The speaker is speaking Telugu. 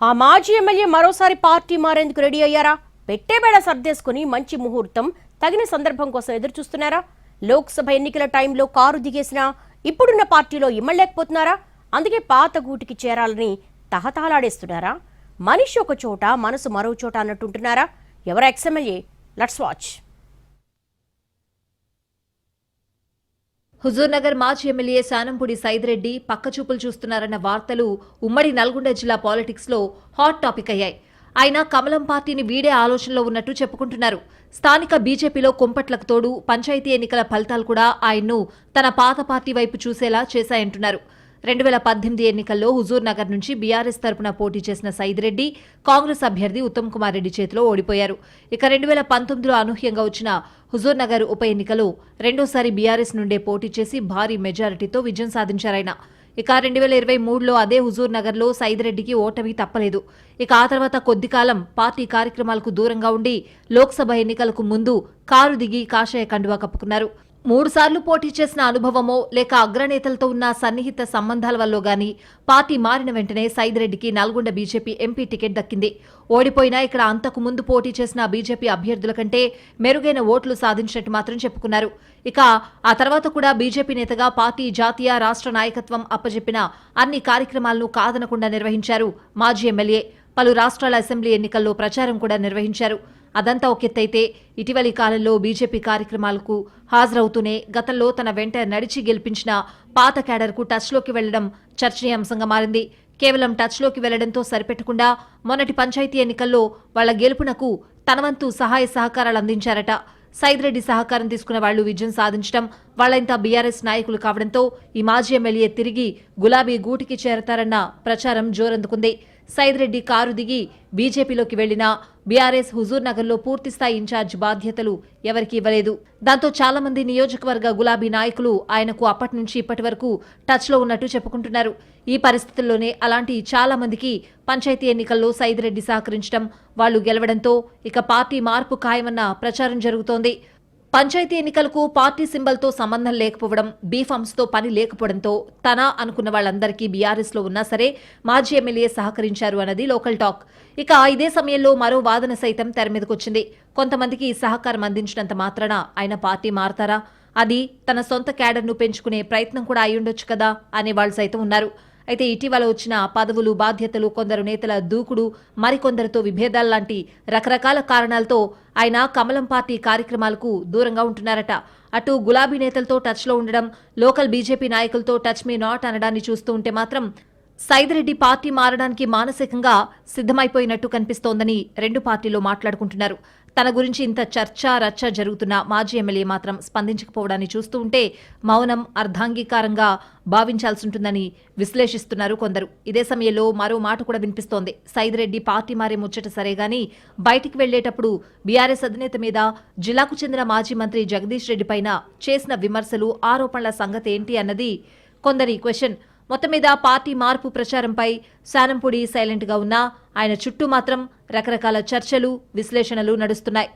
ఆ మాజీ ఎమ్మెల్యే మరోసారి పార్టీ మారేందుకు రెడీ అయ్యారా? పెట్టేబేడ సర్దేసుకుని మంచి ముహూర్తం తగిన సందర్భం కోసం ఎదురు చూస్తున్నారా లోక్సభ ఎన్నికల టైంలో కారు దిగేసినా ఇప్పుడున్న పార్టీలో ఇమ్మలేకపోతున్నారా? అందుకే పాత గూటికి చేరాలని తహతహలాడేస్తున్నారా? మనిషి ఒక చోట మనసు మరో చోట అన్నట్టుంటున్నారా? ఎవరు ఎక్స్ఎమ్మెల్యే లట్స్ వాచ్. హుజూర్నగర్ మాజీ ఎమ్మెల్యే శానంపూడి సైదిరెడ్డి పక్కచూపులు చూస్తున్నారన్న వార్తలు ఉమ్మడి నల్గొండ జిల్లా పాలిటిక్స్లో హాట్ టాపిక్ అయ్యాయి. ఆయన కమలం పార్టీని వీడే ఆలోచనలో ఉన్నట్టు చెప్పుకుంటున్నారు. స్థానిక బీజేపీలో కుంపట్లకు తోడు పంచాయతీ ఎన్నికల ఫలితాలు కూడా ఆయన్ను తన పాత పార్టీ వైపు చూసేలా చేశాయంటున్నారు. రెండు వేల పద్దెనిమిది ఎన్నికల్లో హుజూర్ నగర్ నుంచి బీఆర్ఎస్ తరపున పోటీ చేసిన సైదిరెడ్డి కాంగ్రెస్ అభ్యర్థి ఉత్తమ్ కుమార్ రెడ్డి చేతిలో ఓడిపోయారు. ఇక రెండు వేల పంతొమ్మిదిలో అనూహ్యంగా వచ్చిన హుజూర్ నగర్ ఉప ఎన్నికలో రెండోసారి బీఆర్ఎస్ నుండే పోటీ చేసి భారీ మెజారిటీతో విజయం సాధించారాయన ఇక రెండు వేల ఇరవై మూడులో అదే హుజూర్ నగర్లో సైదిరెడ్డికి ఓటమి తప్పలేదు. ఇక ఆ తర్వాత కొద్ది కాలం పార్టీ కార్యక్రమాలకు దూరంగా ఉండి లోక్సభ ఎన్నికలకు ముందు కారు దిగి కాషాయ కండువా కప్పుకున్నారు. మూడుసార్లు పోటీ చేసిన అనుభవమో లేక అగ్రనేతలతో ఉన్న సన్నిహిత సంబంధాల వల్ల గాని పార్టీ మారిన వెంటనే సైదిరెడ్డికి నల్గొండ బీజేపీ ఎంపీ టికెట్ దక్కింది. ఓడిపోయినా ఇక్కడ అంతకు ముందు పోటీ చేసిన బీజేపీ అభ్యర్థుల కంటే మెరుగైన ఓట్లు సాధించినట్టు మాత్రం చెప్పుకున్నారు. ఇక ఆ తర్వాత కూడా బీజేపీ నేతగా పార్టీ జాతీయ రాష్ట్ర నాయకత్వం అప్పజెప్పిన అన్ని కార్యక్రమాలను కాదనకుండా నిర్వహించారు మాజీ ఎమ్మెల్యే. పలు రాష్ట్రాల అసెంబ్లీ ఎన్నికల్లో ప్రచారం కూడా నిర్వహించారు. అదంతా ఒక ఎత్తైతే ఇటీవలి కాలంలో బీజేపీ కార్యక్రమాలకు హాజరవుతూనే గతంలో తన వెంట నడిచి గెలిపించిన పాత క్యాడర్కు టచ్లోకి వెళ్ళడం చర్చనీయాంశంగా మారింది. కేవలం టచ్లోకి వెళ్ళడంతో సరిపెట్టకుండా మొన్నటి పంచాయతీ ఎన్నికల్లో వాళ్ళ గెలుపునకు తనవంతు సహాయ సహకారాలు అందించారట. సైదిరెడ్డి సహకారం తీసుకున్న వాళ్ళు విజయం సాధించడం వాళ్ళంతా బీఆర్ఎస్ నాయకులు కావడంతో ఈ మాజీ ఎమ్మెల్యే తిరిగి గులాబీ గూటికి చేరతారన్న ప్రచారం జోరందుకుంది. సైదిరెడ్డి కారు దిగి బీజేపీలోకి వెళ్ళినా బీఆర్ఎస్ హుజూర్ నగర్లో పూర్తిస్థాయి ఇన్ఛార్జ్ బాధ్యతలు ఎవరికి ఇవ్వలేదు. దాంతో చాలా మంది నియోజకవర్గ గులాబీ నాయకులు ఆయనకు అప్పటి నుంచి ఇప్పటి వరకు టచ్లో ఉన్నట్టు చెప్పుకుంటున్నారు. ఈ పరిస్థితుల్లోనే అలాంటి చాలా మందికి పంచాయతీ ఎన్నికల్లో సైదిరెడ్డి సహకరించడం వాళ్ళు గెలవడంతో ఇక పార్టీ మార్పు ఖాయమన్న ప్రచారం జరుగుతోంది. పంచాయతీ ఎన్నికలకు పార్టీ సింబల్తో సంబంధం లేకపోవడం బీఫామ్స్తో పని లేకపోవడంతో తన అనుకున్న వాళ్ళందరికీ బీఆర్ఎస్లో ఉన్నా సరే మాజీ ఎమ్మెల్యే సహకరించారు అన్నది లోకల్ టాక్. ఇక ఇదే సమయంలో మరో వాదన సైతం తెర మీదకొచ్చింది. కొంతమందికి సహకారం అందించినంత మాత్రాన ఆయన పార్టీ మారతారా? అది తన సొంత క్యాడర్ను పెంచుకునే ప్రయత్నం కూడా అయ్యుండొచ్చు కదా? అనే వాళ్ళు సైతం ఉన్నారు. అయితే ఇటీవల వచ్చిన పదవులు బాధ్యతలు కొందరు నేతల దూకుడు మరికొందరితో విభేదాల్లాంటి రకరకాల కారణాలతో ఆయన కమలం పార్టీ కార్యక్రమాలకు దూరంగా ఉంటున్నారట. అటు గులాబీ నేతలతో టచ్లో ఉండడం లోకల్ బీజేపీ నాయకులతో టచ్ మీ నాట్ అనడాన్ని చూస్తూ ఉంటే మాత్రం సైదిరెడ్డి పార్టీ మారడానికి మానసికంగా సిద్ధమైపోయినట్టు కనిపిస్తోందని రెండు పార్టీలు మాట్లాడుకుంటున్నారు. తన గురించి ఇంత చర్చ రచ్చ జరుగుతున్న మాజీ ఎమ్మెల్యే మాత్రం స్పందించకపోవడాన్ని చూస్తూ ఉంటే మౌనం అర్ధాంగీకారంగా భావించాల్సి ఉంటుందని విశ్లేషిస్తున్నారు కొందరు. ఇదే సమయంలో మరో మాట కూడా వినిపిస్తోంది. సైదిరెడ్డి పార్టీ మారే ముచ్చట సరేగాని బయటికి వెళ్ళేటప్పుడు బీఆర్ఎస్ అధినేత మీద జిల్లాకు చెందిన మాజీ మంత్రి జగదీష్ రెడ్డి పైన చేసిన విమర్శలు ఆరోపణల సంగతి ఏంటి అన్నది కొందరి క్వశ్చన్. మొత్తం మీద పార్టీ మార్పు ప్రచారంపై శానంపూడి సైలెంట్గా ఉన్నా ఆయన చుట్టూ మాత్రం రకరకాల చర్చలు విశ్లేషణలు నడుస్తున్నాయి.